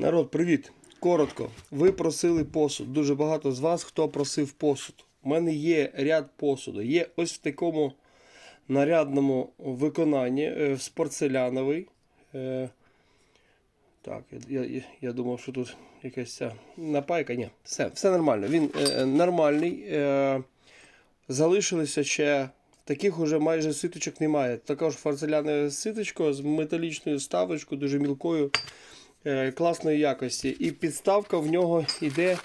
Народ, привіт! Коротко. Ви просили посуд. Дуже багато з вас хто просив посуд. У мене є ряд посуду. Є ось в такому нарядному виконанні е, з порцеляновий. Е, Так, я, я, я думав, що тут якась ця напайка. Ні, все, все нормально. Він е, нормальний. Е, залишилося ще. Таких уже майже ситочок немає. Також порцеляне ситочко з металічною ставочкою, дуже мілкою, е, класної якості. І підставка в нього йде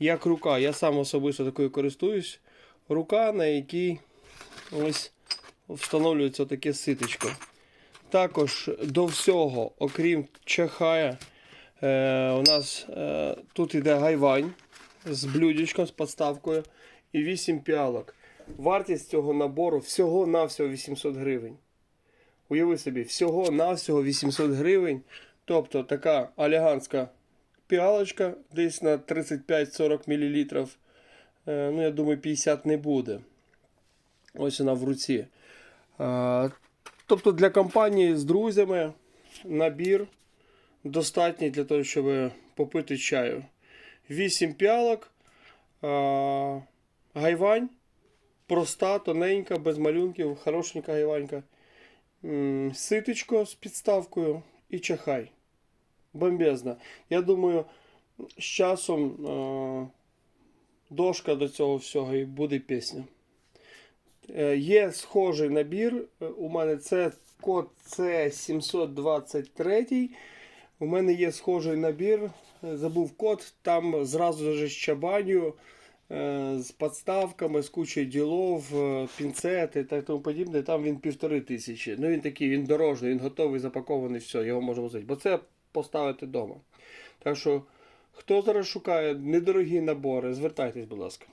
як рука. Я сам особисто такою користуюсь. Рука, на якій ось встановлюється таке ситочко. Також до всього, окрім чахая, е, у нас е, тут йде гайвань з блюдечком, з подставкою і 8 піалок. Вартість цього набору всього-навсього 800 гривень. Уяви собі, всього-навсього 800 гривень. Тобто така оліганська піалочка десь на 35-40 мл. Е, ну, я думаю, 50 не буде. Ось вона в руці. Тобто для компанії з друзями набір достатній для того, щоб попити чаю. 8 піалок, гайвань проста, тоненька, без малюнків, хорошенька гайванька. Ситочко з підставкою і чахай. Бомбезна. Я думаю, з часом е, дошка до цього всього і буде пісня. Е, Є схожий набір. е, У мене це код С723. У мене є схожий набір. е, Забув код, там зразу ж з чабаню з подставками, з кучою ділов, е, пінцети та тому подібне. Там він півтори тисячі. Ну він такий, він дорожний, він готовий, запакований, все, його можна возити. Бо це поставити вдома. Так що, хто зараз шукає недорогі набори, звертайтесь, будь ласка.